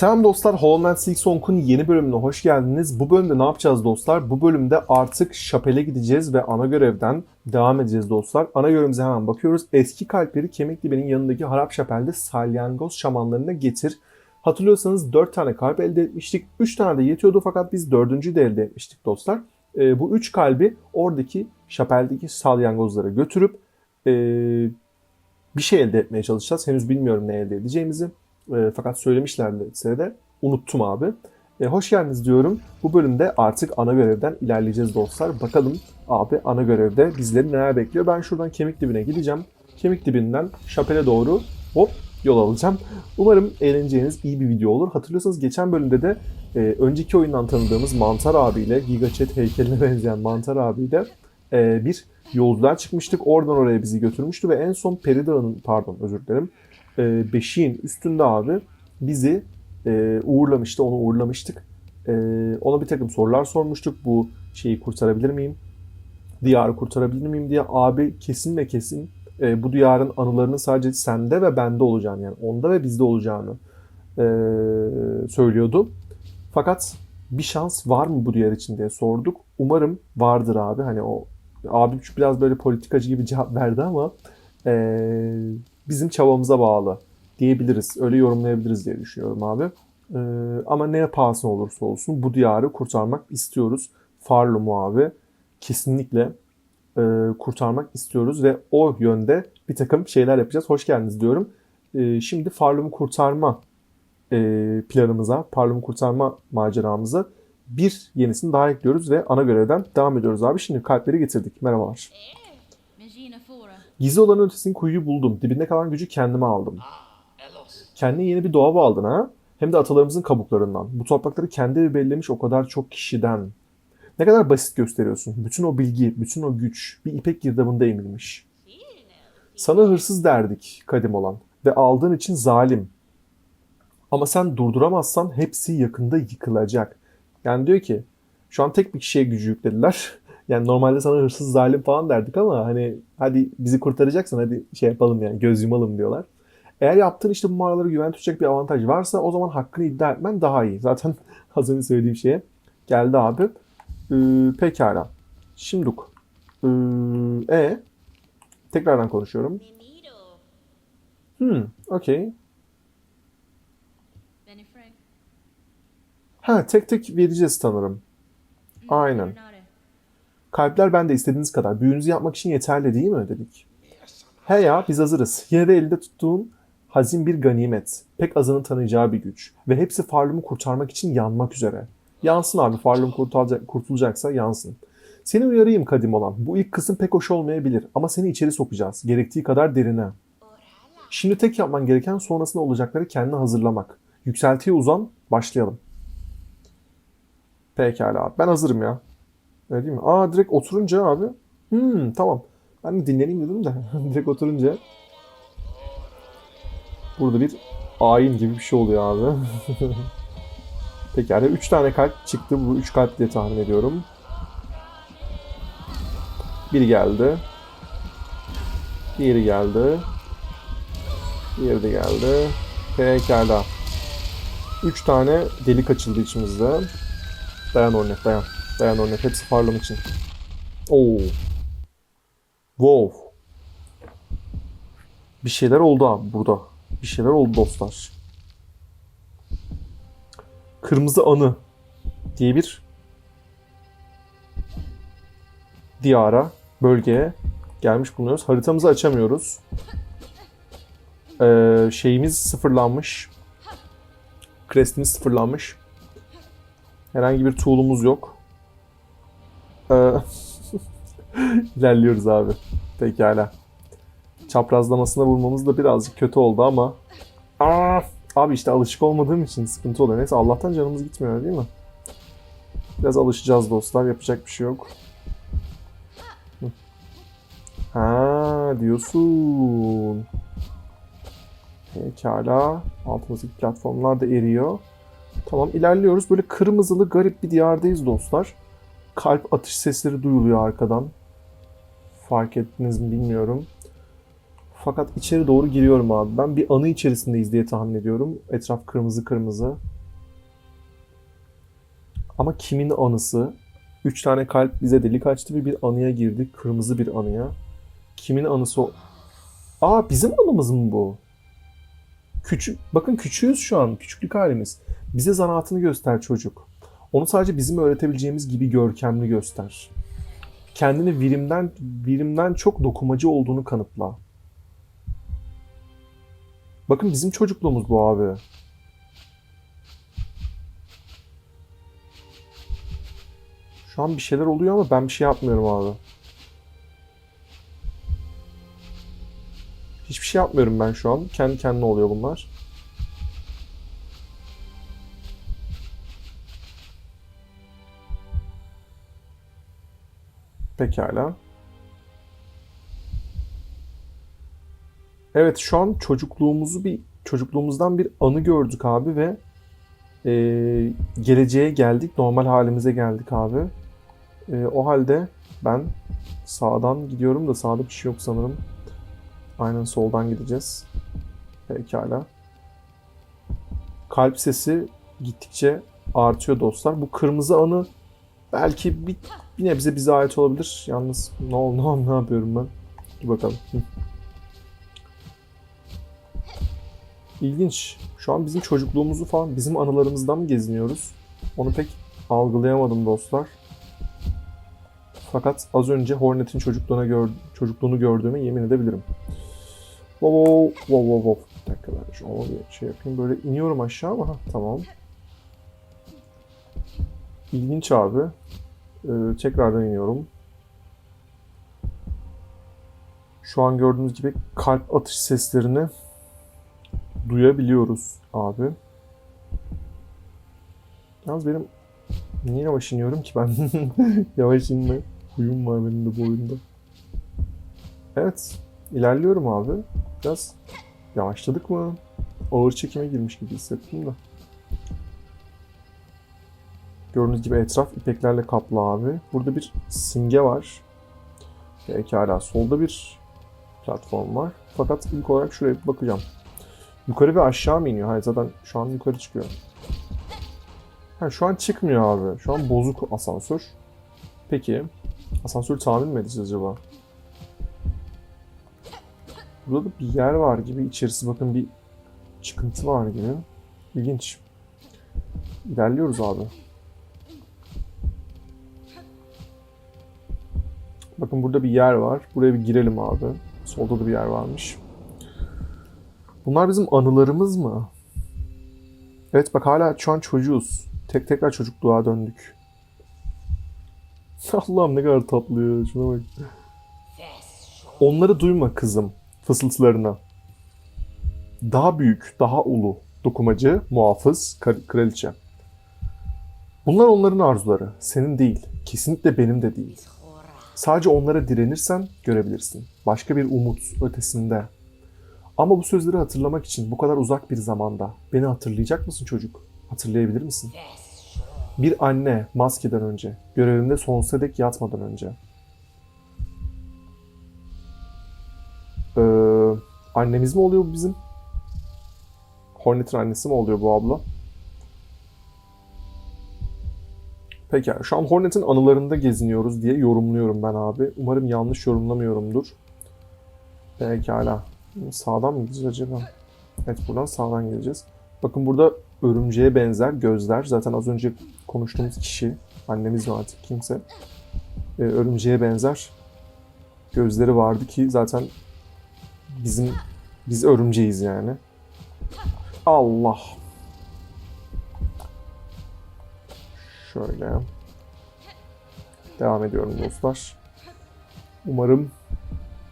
Selam dostlar, Hollow Knight Silksong'un yeni bölümüne hoş geldiniz. Bu bölümde ne yapacağız dostlar? Bu bölümde artık Şapel'e gideceğiz ve ana görevden devam edeceğiz dostlar. Ana görevimize hemen bakıyoruz. Eski kalpleri Kemik Dibi'nin yanındaki Harap Şapel'de salyangoz şamanlarına getir. Hatırlıyorsanız 4 tane kalp elde etmiştik. 3 tane de yetiyordu fakat biz 4. de elde etmiştik dostlar. Ee, bu 3 kalbi oradaki Şapel'deki salyangozlara götürüp ee, bir şey elde etmeye çalışacağız. Henüz bilmiyorum ne elde edeceğimizi. E, fakat söylemişlerdi size de. Unuttum abi. E, hoş geldiniz diyorum. Bu bölümde artık ana görevden ilerleyeceğiz dostlar. Bakalım abi ana görevde bizleri neler bekliyor. Ben şuradan kemik dibine gideceğim. Kemik dibinden şapele doğru hop yol alacağım. Umarım eğleneceğiniz iyi bir video olur. Hatırlıyorsanız geçen bölümde de e, önceki oyundan tanıdığımız Mantar abiyle, Gigachat heykeline benzeyen Mantar abiyle e, bir yolculuğa çıkmıştık. Oradan oraya bizi götürmüştü ve en son Peri pardon özür dilerim, e, beşiğin üstünde abi bizi e, uğurlamıştı, onu uğurlamıştık. E, ona bir takım sorular sormuştuk. Bu şeyi kurtarabilir miyim? Diyarı kurtarabilir miyim diye abi kesin ve kesin e, bu diyarın anılarının sadece sende ve bende olacağını yani onda ve bizde olacağını e, söylüyordu. Fakat bir şans var mı bu diyar için diye sorduk. Umarım vardır abi. Hani o abi biraz böyle politikacı gibi cevap verdi ama e, bizim çabamıza bağlı diyebiliriz. Öyle yorumlayabiliriz diye düşünüyorum abi. Ee, ama ne pahasına olursa olsun bu diyarı kurtarmak istiyoruz. Farlum'u abi kesinlikle e, kurtarmak istiyoruz ve o yönde bir takım şeyler yapacağız. Hoş geldiniz diyorum. E, şimdi Farlum'u kurtarma e, planımıza, Farlum'u kurtarma maceramıza bir yenisini daha ekliyoruz ve ana görevden devam ediyoruz abi. Şimdi kalpleri getirdik. Merhabalar. Gizli olanın ötesinin kuyuyu buldum. Dibinde kalan gücü kendime aldım. Kendine yeni bir doğa aldın ha? Hem de atalarımızın kabuklarından. Bu toprakları kendi bellemiş o kadar çok kişiden. Ne kadar basit gösteriyorsun. Bütün o bilgi, bütün o güç bir ipek girdabında emilmiş. Sana hırsız derdik kadim olan ve aldığın için zalim. Ama sen durduramazsan hepsi yakında yıkılacak. Yani diyor ki şu an tek bir kişiye gücü yüklediler. Yani normalde sana hırsız zalim falan derdik ama hani hadi bizi kurtaracaksan hadi şey yapalım yani göz yumalım diyorlar. Eğer yaptığın işte bu mağaraları güven tutacak bir avantaj varsa o zaman hakkını iddia etmen daha iyi. Zaten az önce söylediğim şeye geldi abi. Ee, pekala. Şimduk. Ee, e tekrardan konuşuyorum. Hmm, okey. Ha tek tek vereceğiz sanırım. Aynen. Kalpler bende istediğiniz kadar. Büyünüzü yapmak için yeterli değil mi dedik. He ya biz hazırız. Yine de elinde tuttuğun hazin bir ganimet. Pek azının tanıyacağı bir güç. Ve hepsi Farlum'u kurtarmak için yanmak üzere. Yansın abi Farlum kurtulacak, kurtulacaksa yansın. Seni uyarayım kadim olan. Bu ilk kısım pek hoş olmayabilir ama seni içeri sokacağız. Gerektiği kadar derine. Şimdi tek yapman gereken sonrasında olacakları kendine hazırlamak. Yükseltiye uzan, başlayalım. Pekala. Ben hazırım ya. Öyle değil mi? Aa direkt oturunca abi. Hmm tamam. Ben de dinleneyim dedim de. direkt oturunca. Burada bir ayin gibi bir şey oluyor abi. Pekala. 3 tane kalp çıktı. Bu 3 kalp diye tahmin ediyorum. Biri geldi. Diğeri geldi. Diğeri de geldi. Pekala. 3 tane delik açıldı içimizde. Dayan Ornet dayan. Dayan Ornet. Hepsi farlam için. Oo. Wow. Bir şeyler oldu abi burada. Bir şeyler oldu dostlar. Kırmızı Anı diye bir diyara, bölgeye gelmiş bulunuyoruz. Haritamızı açamıyoruz. Ee, şeyimiz sıfırlanmış. Crest'imiz sıfırlanmış. Herhangi bir tool'umuz yok. Ee, ilerliyoruz abi. Pekala. Çaprazlamasına vurmamız da birazcık kötü oldu ama. Aa, abi işte alışık olmadığım için sıkıntı oluyor. Neyse Allah'tan canımız gitmiyor değil mi? Biraz alışacağız dostlar. Yapacak bir şey yok. Ha diyorsun. Pekala. Altımızdaki platformlar da eriyor. Tamam ilerliyoruz. Böyle kırmızılı garip bir diyardayız dostlar. Kalp atış sesleri duyuluyor arkadan. Fark ettiniz mi bilmiyorum. Fakat içeri doğru giriyorum abi. Ben bir anı içerisindeyiz diye tahmin ediyorum. Etraf kırmızı kırmızı. Ama kimin anısı? Üç tane kalp bize delik açtı ve bir anıya girdik. Kırmızı bir anıya. Kimin anısı o? Aa bizim anımız mı bu? Küçük, bakın küçüğüz şu an. Küçüklük halimiz. Bize zanaatını göster çocuk. Onu sadece bizim öğretebileceğimiz gibi görkemli göster. Kendini virimden virimden çok dokumacı olduğunu kanıtla. Bakın bizim çocukluğumuz bu abi. Şu an bir şeyler oluyor ama ben bir şey yapmıyorum abi. Hiçbir şey yapmıyorum ben şu an. Kendi kendine oluyor bunlar. Pekala. Evet şu an çocukluğumuzu bir çocukluğumuzdan bir anı gördük abi ve eee, geleceğe geldik. Normal halimize geldik abi. Eee, o halde ben sağdan gidiyorum da sağda bir şey yok sanırım. Aynen soldan gideceğiz. Pekala. Kalp sesi gittikçe artıyor dostlar. Bu kırmızı anı belki bir, bir nebze bize ait olabilir. Yalnız ne ne, ol- ne yapıyorum ben? Dur bakalım. İlginç. Şu an bizim çocukluğumuzu falan bizim anılarımızdan mı geziniyoruz? Onu pek algılayamadım dostlar. Fakat az önce Hornet'in çocukluğuna gör, çocukluğunu gördüğüme yemin edebilirim. Wow, wow, wow, wow, wow. Bir dakika ben onu bir şey yapayım. Böyle iniyorum aşağı ama tamam. İlginç abi. Ee, tekrardan iniyorum. Şu an gördüğünüz gibi kalp atış seslerini duyabiliyoruz abi. Yalnız benim niye yavaş iniyorum ki ben? yavaş inme huyum var benim de bu oyunda. Evet, ilerliyorum abi. Biraz yavaşladık mı? Ağır çekime girmiş gibi hissettim de. Gördüğünüz gibi etraf ipeklerle kaplı abi. Burada bir simge var. Pekala. Solda bir platform var. Fakat ilk olarak şuraya bakacağım. Yukarı ve aşağı mı iniyor? Hayır zaten şu an yukarı çıkıyor. Ha, şu an çıkmıyor abi. Şu an bozuk asansör. Peki. Asansörü tamir mi edeceğiz acaba? Burada da bir yer var gibi. İçerisi bakın bir çıkıntı var gibi. İlginç. İlerliyoruz abi. Bakın burada bir yer var. Buraya bir girelim abi. Solda da bir yer varmış. Bunlar bizim anılarımız mı? Evet bak hala şu an çocuğuz. Tek tekrar çocukluğa döndük. Allah'ım ne kadar tatlı ya. Şuna bak. Onları duyma kızım. Fısıltılarına. Daha büyük, daha ulu. Dokumacı, muhafız, kraliçe. Bunlar onların arzuları. Senin değil. Kesinlikle benim de değil. Sadece onlara direnirsen görebilirsin. Başka bir umut ötesinde. Ama bu sözleri hatırlamak için bu kadar uzak bir zamanda beni hatırlayacak mısın çocuk? Hatırlayabilir misin? Bir anne maskeden önce, görevinde sonsuza dek yatmadan önce. Ee, annemiz mi oluyor bu bizim? Hornet'in annesi mi oluyor bu abla? Peki şu an Hornet'in anılarında geziniyoruz diye yorumluyorum ben abi. Umarım yanlış yorumlamıyorumdur. Pekala. Sağdan mı gideceğiz acaba? Evet buradan sağdan geleceğiz. Bakın burada örümceğe benzer gözler. Zaten az önce konuştuğumuz kişi, annemiz mi artık kimse. Ee, örümceğe benzer gözleri vardı ki zaten bizim biz örümceğiz yani. Allah. Şöyle. Devam ediyorum dostlar. Umarım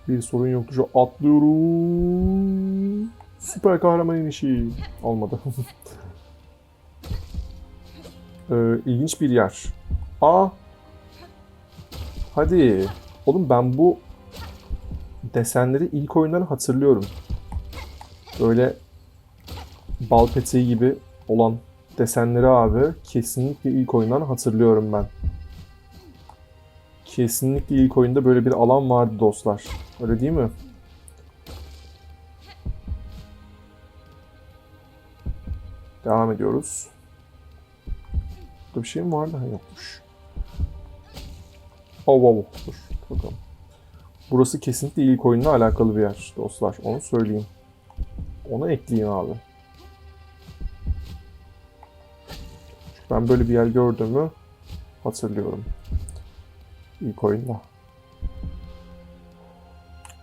bir sorun yoktur. Şu atlıyorum. Süper kahraman inişi. Olmadı. ee, ilginç bir yer. Aa. Hadi. Oğlum ben bu desenleri ilk oyundan hatırlıyorum. Böyle bal peteği gibi olan desenleri abi kesinlikle ilk oyundan hatırlıyorum ben. Kesinlikle ilk oyunda böyle bir alan vardı dostlar. Öyle değil mi? Devam ediyoruz. Burada bir şey mi vardı? Ha, yokmuş. Oh, oh, oh. Dur, bakalım. Burası kesinlikle ilk oyunla alakalı bir yer dostlar. Onu söyleyeyim. Onu ekleyeyim abi. Ben böyle bir yer gördüğümü hatırlıyorum. İlk oyunda.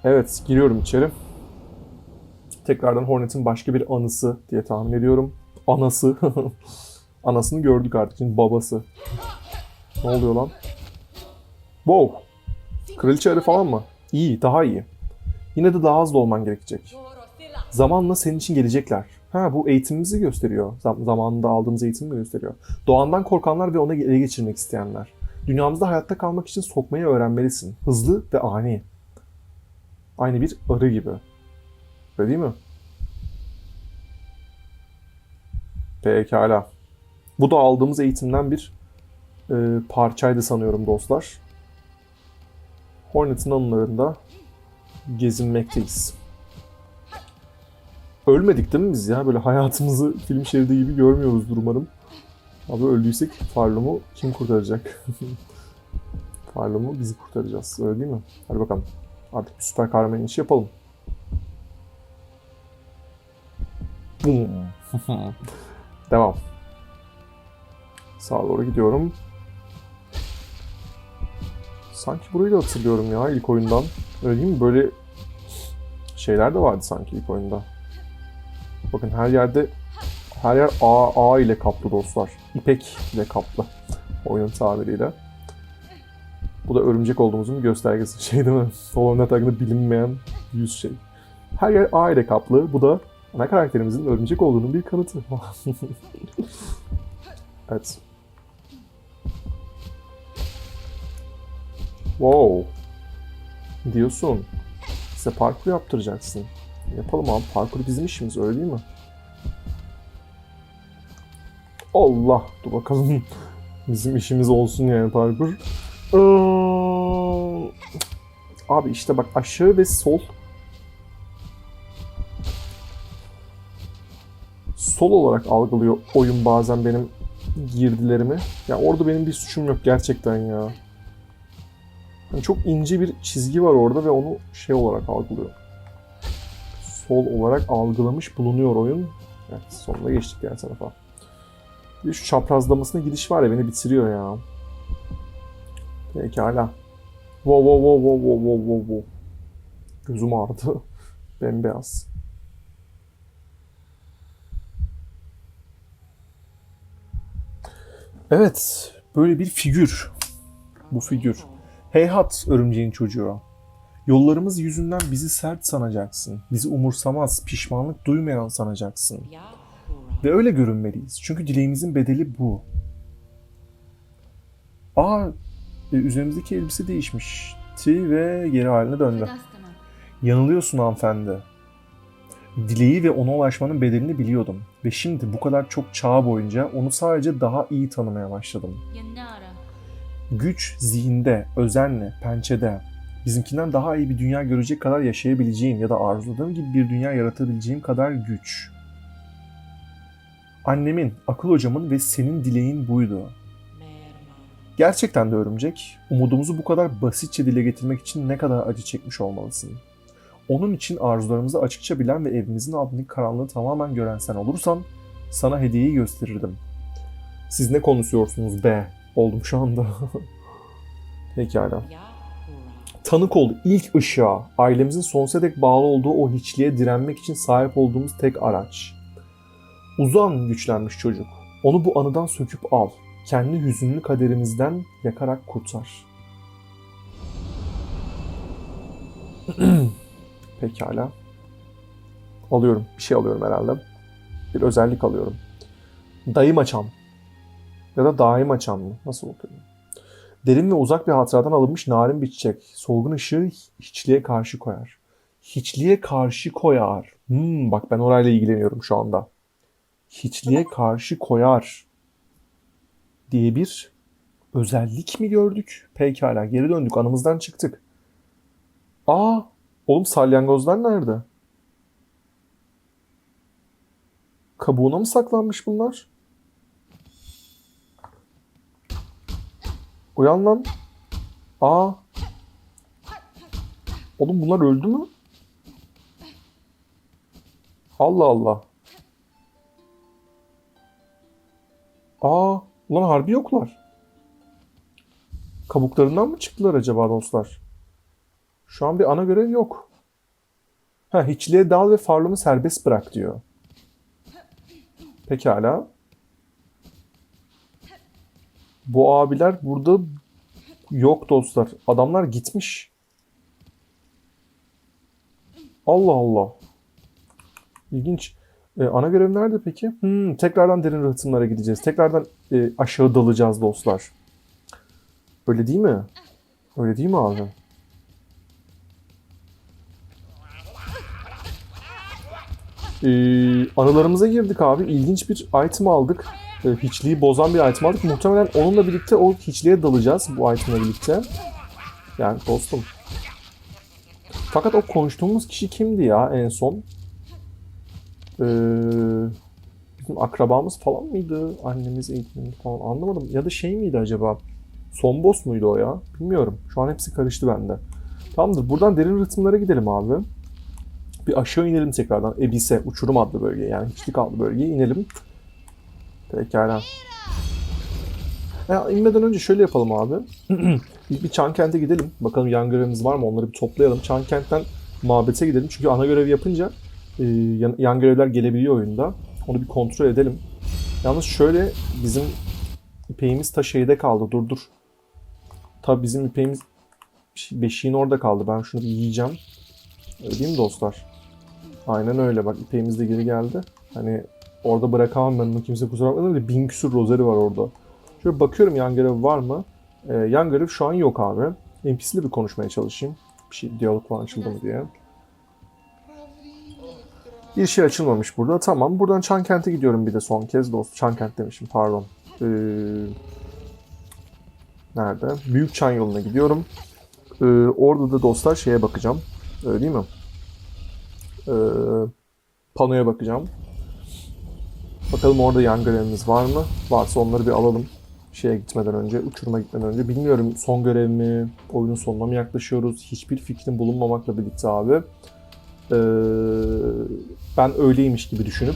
Evet, giriyorum içeri. Tekrardan Hornet'in başka bir anısı diye tahmin ediyorum. Anası. Anasını gördük artık. Şimdi babası. Ne oluyor lan? Wow. Kraliçe arı falan mı? İyi, daha iyi. Yine de daha hızlı olman gerekecek. Zamanla senin için gelecekler. Ha bu eğitimimizi gösteriyor. Zam- zamanında aldığımız eğitimi gösteriyor. Doğandan korkanlar ve onu ele geçirmek isteyenler. Dünyamızda hayatta kalmak için sokmayı öğrenmelisin. Hızlı ve ani. Aynı bir arı gibi. Öyle değil mi? Pekala. Bu da aldığımız eğitimden bir e, parçaydı sanıyorum dostlar. Hornet'in anılarında gezinmekteyiz. Ölmedik değil mi biz ya? Böyle hayatımızı film şeridi gibi görmüyoruzdur umarım. Abi öldüysek Farlum'u kim kurtaracak? Farlum'u bizi kurtaracağız. Öyle değil mi? Hadi bakalım. Artık bir süper kahraman işi yapalım. Devam. Sağa doğru gidiyorum. Sanki burayı da hatırlıyorum ya ilk oyundan. Öyle değil mi? Böyle şeyler de vardı sanki ilk oyunda. Bakın her yerde her yer A, A ile kaplı dostlar. İpek ile kaplı. Oyunun tabiriyle. Bu da örümcek olduğumuzun göstergesi. Şey değil mi? Hollow hakkında bilinmeyen yüz şey. Her yer A ile kaplı. Bu da ana karakterimizin örümcek olduğunun bir kanıtı. evet. Wow. Diyorsun. Bize parkur yaptıracaksın. Yapalım abi. Parkur bizim işimiz öyle değil mi? Allah. Dur bakalım. Bizim işimiz olsun yani parkur. Iıı, Abi işte bak aşağı ve sol. Sol olarak algılıyor oyun bazen benim girdilerimi. Ya orada benim bir suçum yok gerçekten ya. Yani çok ince bir çizgi var orada ve onu şey olarak algılıyor. Sol olarak algılamış bulunuyor oyun. Evet sonuna geçtik diğer tarafa. Bir şu çaprazlamasına gidiş var ya beni bitiriyor ya. Pekala. Wow wow wow wow wow wow wow wow. Gözüm ağrıdı. Bembeyaz. Evet. Böyle bir figür. Bu figür. Heyhat örümceğin çocuğu. Yollarımız yüzünden bizi sert sanacaksın. Bizi umursamaz, pişmanlık duymayan sanacaksın. Ve öyle görünmeliyiz. Çünkü dileğimizin bedeli bu. Aa, e, üzerimizdeki elbise değişmişti ve geri haline döndü. Yanılıyorsun hanımefendi. Dileği ve ona ulaşmanın bedelini biliyordum. Ve şimdi bu kadar çok çağ boyunca onu sadece daha iyi tanımaya başladım. Güç zihinde, özenle, pençede. Bizimkinden daha iyi bir dünya görecek kadar yaşayabileceğim ya da arzuladığım gibi bir dünya yaratabileceğim kadar güç. Annemin, akıl hocamın ve senin dileğin buydu. Gerçekten de örümcek, umudumuzu bu kadar basitçe dile getirmek için ne kadar acı çekmiş olmalısın. Onun için arzularımızı açıkça bilen ve evimizin altındaki karanlığı tamamen gören sen olursan sana hediyeyi gösterirdim. Siz ne konuşuyorsunuz be? Oldum şu anda. Pekala. Tanık ol ilk ışığa, ailemizin sonsuza dek bağlı olduğu o hiçliğe direnmek için sahip olduğumuz tek araç. Uzan güçlenmiş çocuk. Onu bu anıdan söküp al. Kendi hüzünlü kaderimizden yakarak kurtar. Pekala. Alıyorum. Bir şey alıyorum herhalde. Bir özellik alıyorum. Dayım açam. Ya da daim açam mı? Nasıl okuyorum? Derin ve uzak bir hatıradan alınmış narin bir çiçek. Solgun ışığı hiçliğe karşı koyar. Hiçliğe karşı koyar. Hmm, bak ben orayla ilgileniyorum şu anda. Hiçliğe karşı koyar diye bir özellik mi gördük? Pekala geri döndük anımızdan çıktık. Aa oğlum salyangozlar nerede? Kabuğuna mı saklanmış bunlar? Uyan lan. Aa. Oğlum bunlar öldü mü? Allah Allah. Aa, ulan harbi yoklar. Kabuklarından mı çıktılar acaba dostlar? Şu an bir ana görev yok. Ha, hiçliğe dal ve farlımı serbest bırak diyor. Pekala. Bu abiler burada yok dostlar. Adamlar gitmiş. Allah Allah. İlginç. Ee, ana görev nerede peki? Hmm, tekrardan derin rıhtımlara gideceğiz. Tekrardan e, aşağı dalacağız dostlar. Öyle değil mi? Öyle değil mi abi? Ee, anılarımıza girdik abi. İlginç bir item aldık. Hiçliği bozan bir item aldık. Muhtemelen onunla birlikte o hiçliğe dalacağız bu itemle birlikte. Yani dostum. Fakat o konuştuğumuz kişi kimdi ya en son? Ee, bizim akrabamız falan mıydı? Annemiz, eğitimimiz falan anlamadım. Ya da şey miydi acaba? Son boss muydu o ya? Bilmiyorum. Şu an hepsi karıştı bende. Tamamdır. Buradan derin ritimlere gidelim abi. Bir aşağı inelim tekrardan. Ebise, uçurum adlı bölgeye yani hiçlik adlı bölgeye inelim. Pekala. Ya, inmeden önce şöyle yapalım abi. İlk bir Çankent'e gidelim. Bakalım yan görevimiz var mı? Onları bir toplayalım. Çankent'ten mabete gidelim. Çünkü ana görevi yapınca e, yan, yan görevler gelebiliyor oyunda. Onu bir kontrol edelim. Yalnız şöyle bizim ipeğimiz ta şeyde kaldı. Dur dur. Tabii bizim ipeğimiz beşiğin orada kaldı. Ben şunu bir yiyeceğim. Öyle değil mi dostlar? Aynen öyle. Bak ipeğimiz de geri geldi. Hani orada bırakamam ben onu kimse kusura bakmasın. De bin küsur rozeri var orada. Şöyle bakıyorum yan görev var mı? Ee, yan görev şu an yok abi. NPC'li bir konuşmaya çalışayım. Bir şey diyalog falan açıldı mı diye. Bir şey açılmamış burada. Tamam. Buradan Çankent'e gidiyorum bir de son kez. Dost Çankent demişim pardon. Ee, nerede? Büyük Çan yoluna gidiyorum. Ee, orada da dostlar şeye bakacağım. Öyle değil mi? Ee, panoya bakacağım. Bakalım orada yan görevimiz var mı? Varsa onları bir alalım. Şeye gitmeden önce, uçuruma gitmeden önce. Bilmiyorum son görev mi, oyunun sonuna mı yaklaşıyoruz? Hiçbir fikrim bulunmamakla birlikte abi. Ee, ben öyleymiş gibi düşünüp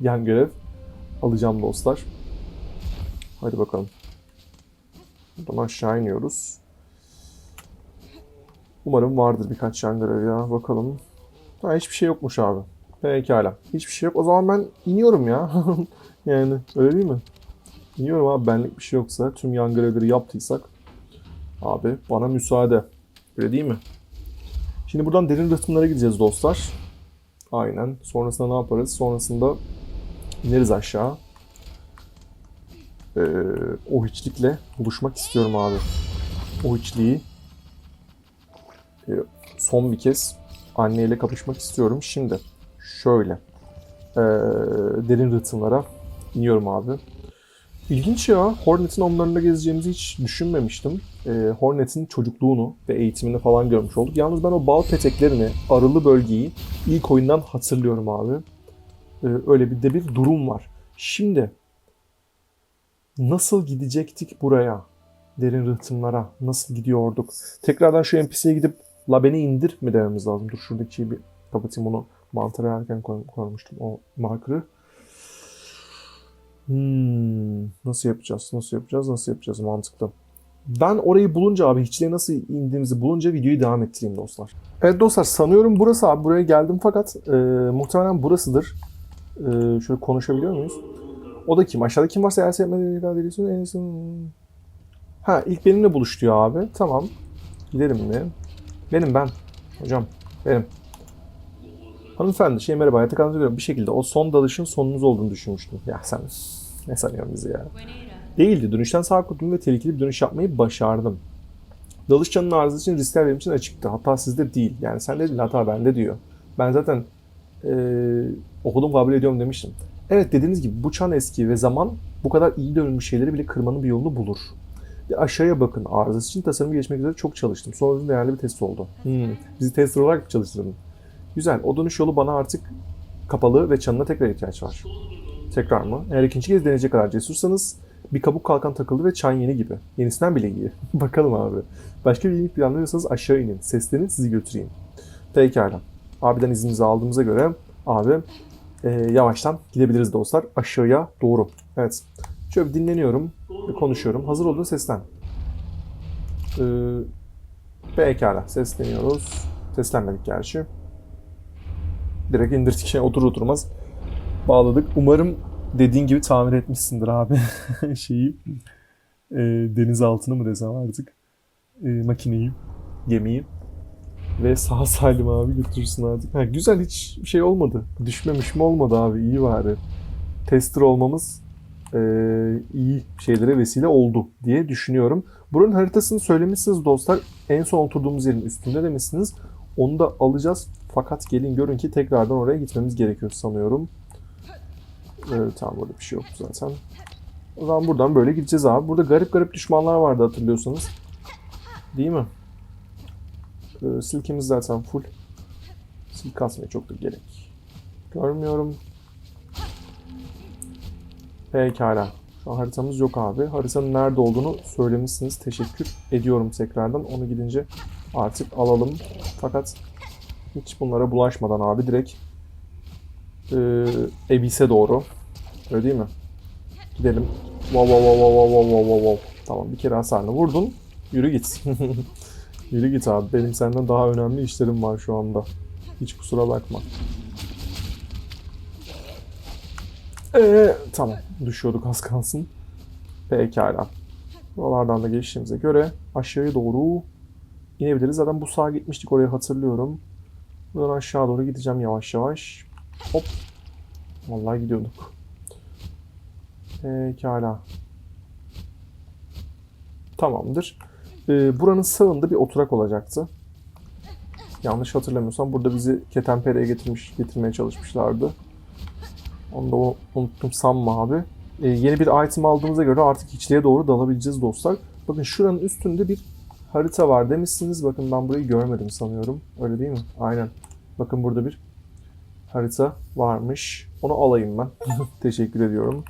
yan görev alacağım dostlar. Hadi bakalım. Buradan aşağı iniyoruz. Umarım vardır birkaç yan görev ya. Bakalım. Ha, hiçbir şey yokmuş abi. Pekala. Hiçbir şey yok. O zaman ben iniyorum ya. yani öyle değil mi? İniyorum abi benlik bir şey yoksa. Tüm yan görevleri yaptıysak. Abi bana müsaade. Öyle değil mi? Şimdi buradan derin rıhtımlara gideceğiz dostlar. Aynen. Sonrasında ne yaparız? Sonrasında ineriz aşağı. Ee, o hiçlikle buluşmak istiyorum abi. O hiçliği e, son bir kez anneyle kapışmak istiyorum. Şimdi şöyle e, derin rıhtımlara iniyorum abi. İlginç ya. Hornet'in onlarında gezeceğimizi hiç düşünmemiştim. E, Hornet'in çocukluğunu ve eğitimini falan görmüş olduk. Yalnız ben o bal peteklerini, arılı bölgeyi ilk oyundan hatırlıyorum abi. E, öyle bir de bir durum var. Şimdi nasıl gidecektik buraya? Derin rıhtımlara nasıl gidiyorduk? Tekrardan şu NPC'ye gidip la beni indir mi dememiz lazım. Dur şuradaki bir kapatayım onu mantıra erken koy- koymuştum o marker'ı. Hmm, nasıl yapacağız? Nasıl yapacağız? Nasıl yapacağız? Mantıklı. Ben orayı bulunca abi hiçliğe nasıl indiğimizi bulunca videoyu devam ettireyim dostlar. Evet dostlar sanıyorum burası abi. Buraya geldim fakat e, muhtemelen burasıdır. E, şöyle konuşabiliyor muyuz? O da kim? Aşağıda kim varsa eğer sevmediğini ifade ediyorsun. En son... Ha ilk benimle buluş diyor abi. Tamam. Gidelim mi? Benim ben. Hocam benim. Hanımefendi şey merhaba hayata kaldığınızda göre bir şekilde o son dalışın sonunuz olduğunu düşünmüştüm. Ya sen ne sanıyorsun bizi ya? Değildi. Dönüşten sağ kurtuldum ve tehlikeli bir dönüş yapmayı başardım. Dalış canının arızası için riskler benim için açıktı. Hata sizde değil. Yani sen de değil hata bende diyor. Ben zaten eee okudum kabul ediyorum demiştim. Evet dediğiniz gibi bu çan eski ve zaman bu kadar iyi dönülmüş şeyleri bile kırmanın bir yolunu bulur. Bir aşağıya bakın. Arızası için tasarımı geçmek üzere çok çalıştım. Sonucunda değerli bir test oldu. Hmm. Bizi tester olarak mı çalıştırdın? Güzel. O dönüş yolu bana artık kapalı ve çanına tekrar ihtiyaç var. Tekrar mı? Eğer ikinci kez deneyecek kadar cesursanız bir kabuk kalkan takıldı ve çan yeni gibi. Yenisinden bile iyi. Bakalım abi. Başka bir iyilik planlıyorsanız aşağı inin. Seslenin sizi götüreyim. Pekala. Abiden iznimizi aldığımıza göre abi e, yavaştan gidebiliriz dostlar aşağıya doğru. Evet. Şöyle dinleniyorum ve konuşuyorum. Hazır olduğunda seslen. Ee, pekala sesleniyoruz. Seslenmedik gerçi. Direkt indirdik otur oturmaz bağladık. Umarım dediğin gibi tamir etmişsindir abi şeyi. E, denizaltını mı desem artık. E, makineyi, gemiyi. Ve sağ salim abi götürürsün artık. Ha, güzel hiç şey olmadı. Düşmemiş mi olmadı abi iyi bari. Tester olmamız e, iyi şeylere vesile oldu diye düşünüyorum. Buranın haritasını söylemişsiniz dostlar. En son oturduğumuz yerin üstünde demişsiniz. Onu da alacağız. Fakat gelin görün ki tekrardan oraya gitmemiz gerekiyor sanıyorum. Evet, tamam burada bir şey yoktu zaten. O zaman buradan böyle gideceğiz abi. Burada garip garip düşmanlar vardı hatırlıyorsanız. Değil mi? Ee, silkimiz zaten full. Silk kasmaya çok da gerek. Görmüyorum. Pekala. Şu an haritamız yok abi. Haritanın nerede olduğunu söylemişsiniz. Teşekkür ediyorum tekrardan. Onu gidince artık alalım. Fakat hiç bunlara bulaşmadan abi direkt e, Ebis'e doğru. Öyle değil mi? Gidelim. Wow wow wow wow wow wow wow wow. Tamam bir kere hasarını vurdun. Yürü git. Yürü git abi. Benim senden daha önemli işlerim var şu anda. Hiç kusura bakma. Ee, tamam. Düşüyorduk az kalsın. Pekala. Buralardan da geçtiğimize göre aşağıya doğru inebiliriz. Zaten bu sağa gitmiştik oraya hatırlıyorum. Buradan aşağı doğru gideceğim yavaş yavaş. Hop. Vallahi gidiyorduk. Pekala. Tamamdır. Ee, buranın sağında bir oturak olacaktı. Yanlış hatırlamıyorsam burada bizi Ketenpere'ye getirmiş, getirmeye çalışmışlardı. Onu da unuttum sanma abi. Ee, yeni bir item aldığımıza göre artık hiçliğe doğru dalabileceğiz dostlar. Bakın şuranın üstünde bir harita var demişsiniz. Bakın ben burayı görmedim sanıyorum. Öyle değil mi? Aynen. Bakın burada bir harita varmış. Onu alayım ben. Teşekkür ediyorum.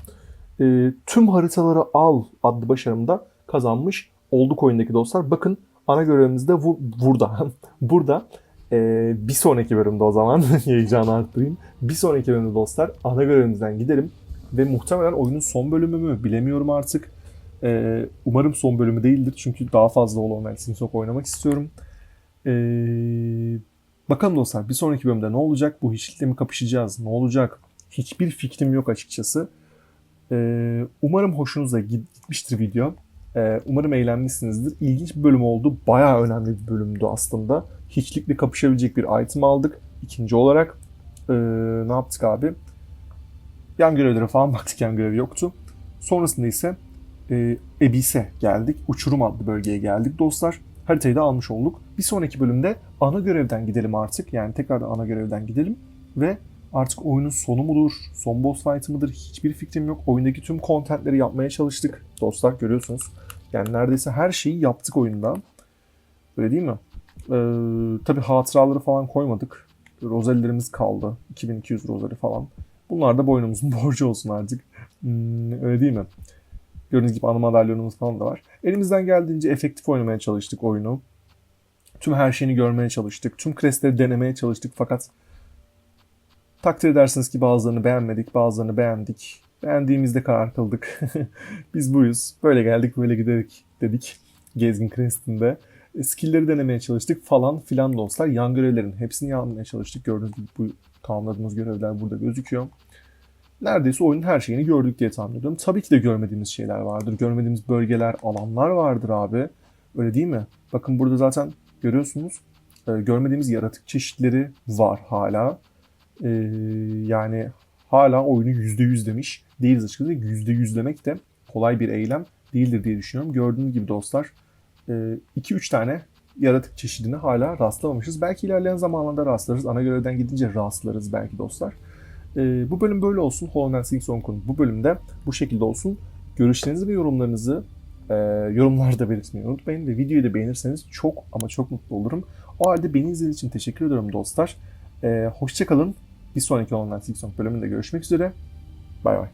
Ee, tüm haritaları al adlı başarımda kazanmış olduk oyundaki dostlar. Bakın ana görevimiz de vu- burada. burada. Ee, bir sonraki bölümde o zaman heyecanı arttırayım. Bir sonraki bölümde dostlar ana görevimizden gidelim. Ve muhtemelen oyunun son bölümü mü bilemiyorum artık. Ee, umarım son bölümü değildir. Çünkü daha fazla Hollow Knight Singsok oynamak istiyorum. Ee, bakalım dostlar bir sonraki bölümde ne olacak? Bu hiçlikle mi kapışacağız? Ne olacak? Hiçbir fikrim yok açıkçası. Ee, umarım hoşunuza git- gitmiştir video. Ee, umarım eğlenmişsinizdir. İlginç bir bölüm oldu. Bayağı önemli bir bölümdü aslında. Hiçlikle kapışabilecek bir item aldık. İkinci olarak ee, ne yaptık abi? Yan görevlere falan baktık. Yan görev yoktu. Sonrasında ise e, Ebis'e geldik. Uçurum adlı bölgeye geldik dostlar. Haritayı da almış olduk. Bir sonraki bölümde ana görevden gidelim artık. Yani tekrar ana görevden gidelim. Ve artık oyunun sonu mudur, son boss fight'ı mıdır hiçbir fikrim yok. Oyundaki tüm contentleri yapmaya çalıştık. Dostlar görüyorsunuz. Yani neredeyse her şeyi yaptık oyunda. Öyle değil mi? Ee, tabii hatıraları falan koymadık. Rozellerimiz kaldı. 2200 rozeli falan. Bunlar da boynumuzun borcu olsun artık. Hmm, öyle değil mi? Gördüğünüz gibi ana madalyonumuz falan da var. Elimizden geldiğince efektif oynamaya çalıştık oyunu. Tüm her şeyini görmeye çalıştık. Tüm crestleri denemeye çalıştık fakat takdir edersiniz ki bazılarını beğenmedik, bazılarını beğendik. Beğendiğimizde karar kıldık. Biz buyuz. Böyle geldik, böyle giderik dedik. Gezgin Crest'inde. E, Skill'leri denemeye çalıştık falan filan dostlar. Yan görevlerin hepsini yapmaya çalıştık. Gördüğünüz gibi bu tamamladığımız görevler burada gözüküyor neredeyse oyunun her şeyini gördük diye tahmin ediyorum. Tabii ki de görmediğimiz şeyler vardır. Görmediğimiz bölgeler, alanlar vardır abi. Öyle değil mi? Bakın burada zaten görüyorsunuz. e, görmediğimiz yaratık çeşitleri var hala. E, yani hala oyunu %100 demiş. Değiliz açıkçası. %100 demek de kolay bir eylem değildir diye düşünüyorum. Gördüğünüz gibi dostlar 2-3 tane yaratık çeşidine hala rastlamamışız. Belki ilerleyen zamanlarda rastlarız. Ana görevden gidince rastlarız belki dostlar. Ee, bu bölüm böyle olsun. Knight Silk Song'un bu bölümde bu şekilde olsun. Görüşlerinizi ve yorumlarınızı e, yorumlarda belirtmeyi unutmayın ve videoyu da beğenirseniz çok ama çok mutlu olurum. O halde beni izlediğiniz için teşekkür ediyorum dostlar. Ee, Hoşçakalın. Bir sonraki online Silksong bölümünde görüşmek üzere. Bay bay.